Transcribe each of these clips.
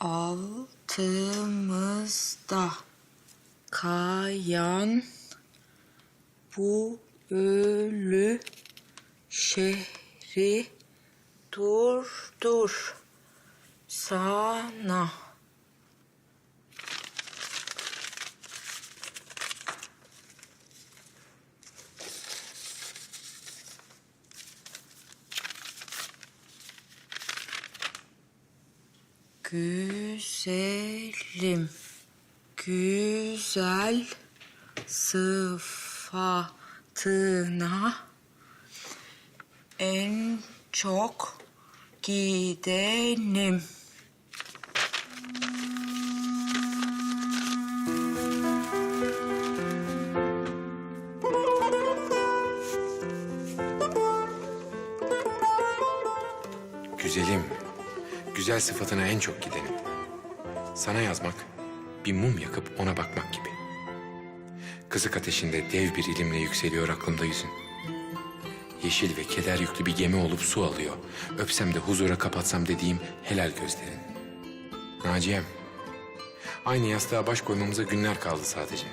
altımızda kayan bu ölü şehri durdur sana. Güzelim, güzel sıfatına en çok gidenim. Güzelim, güzel sıfatına en çok gidenim. Sana yazmak, bir mum yakıp ona bakmak gibi. Kızık ateşinde dev bir ilimle yükseliyor aklımda yüzün. Yeşil ve keder yüklü bir gemi olup su alıyor. Öpsem de huzura kapatsam dediğim helal gözlerin. Naciye'm, aynı yastığa baş koymamıza günler kaldı sadece.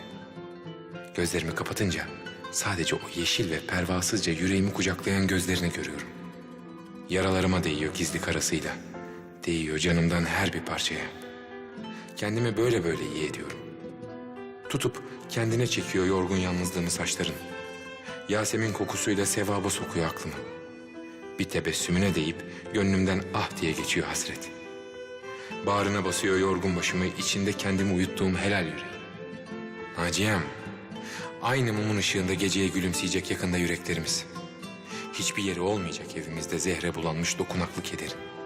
Gözlerimi kapatınca sadece o yeşil ve pervasızca yüreğimi kucaklayan gözlerini görüyorum. Yaralarıma değiyor gizli karasıyla. Değiyor canımdan her bir parçaya. Kendimi böyle böyle iyi ediyorum. Tutup kendine çekiyor yorgun yalnızlığımı saçların. Yasemin kokusuyla sevaba sokuyor aklımı. Bir tebessümüne değip gönlümden ah diye geçiyor hasret. Bağrına basıyor yorgun başımı, içinde kendimi uyuttuğum helal yüreği. Naciye'm, aynı mumun ışığında geceye gülümseyecek yakında yüreklerimiz. Hiçbir yeri olmayacak evimizde zehre bulanmış dokunaklı kederin.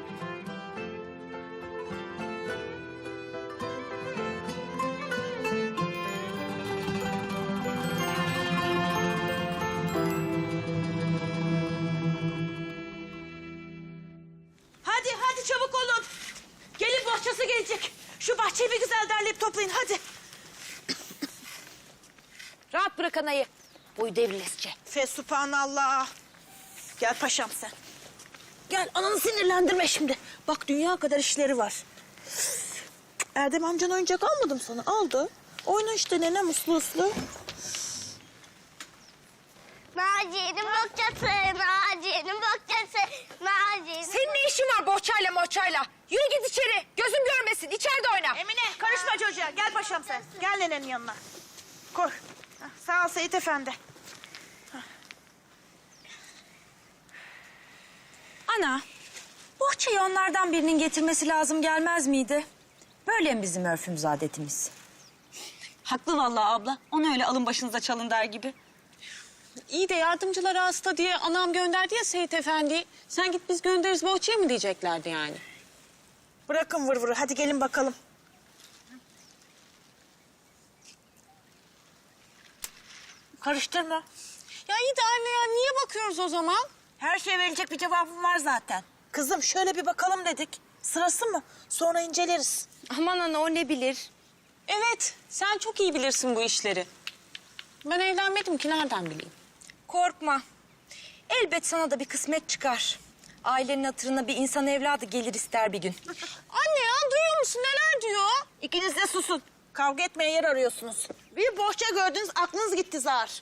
Hadi çabuk olun. Gelin bohçası gelecek. Şu bahçeyi bir güzel derleyip toplayın hadi. Rahat bırak anayı. Boyu devrilesice. Fesubhanallah. Gel paşam sen. Gel ananı sinirlendirme şimdi. Bak dünya kadar işleri var. Erdem amcan oyuncak almadım sana. Aldı. Oyna işte nene muslu uslu. Naciye'nin Naciye'nin bohçası, Naciye'nin... Senin ne işin var bohçayla moçayla? Yürü git içeri. Gözüm görmesin. İçeride oyna. Emine karışma çocuğa. Gel paşam sen. Gel nenenin yanına. Koy. Hah, Sağ ol Seyit Efendi. Ana, bohçayı onlardan birinin getirmesi lazım gelmez miydi? Böyle mi bizim örfümüz, adetimiz? Haklı vallahi abla. Onu öyle alın başınıza çalın der gibi. İyi de yardımcıları hasta diye anam gönderdi ya Seyit Efendi. Sen git biz göndeririz bohçaya mı diyeceklerdi yani. Bırakın vır vırı. Hadi gelin bakalım. Karıştırma. Ya iyi de anne ya niye bakıyoruz o zaman? Her şeye verecek bir cevabım var zaten. Kızım şöyle bir bakalım dedik. Sırası mı? Sonra inceleriz. Aman ana o ne bilir? Evet sen çok iyi bilirsin bu işleri. Ben evlenmedim ki nereden bileyim? Korkma. Elbet sana da bir kısmet çıkar. Ailenin hatırına bir insan evladı gelir ister bir gün. Anne ya duyuyor musun neler diyor? İkiniz de susun. Kavga etmeye yer arıyorsunuz. Bir bohça gördünüz aklınız gitti zar.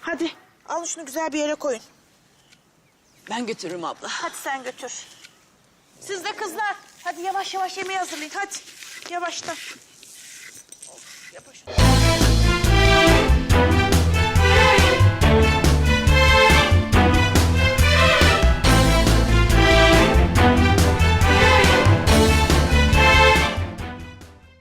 Hadi alın şunu güzel bir yere koyun. Ben götürürüm abla. Hadi sen götür. Siz de kızlar. Hadi yavaş yavaş yemeği hazırlayın. Hadi yavaştan.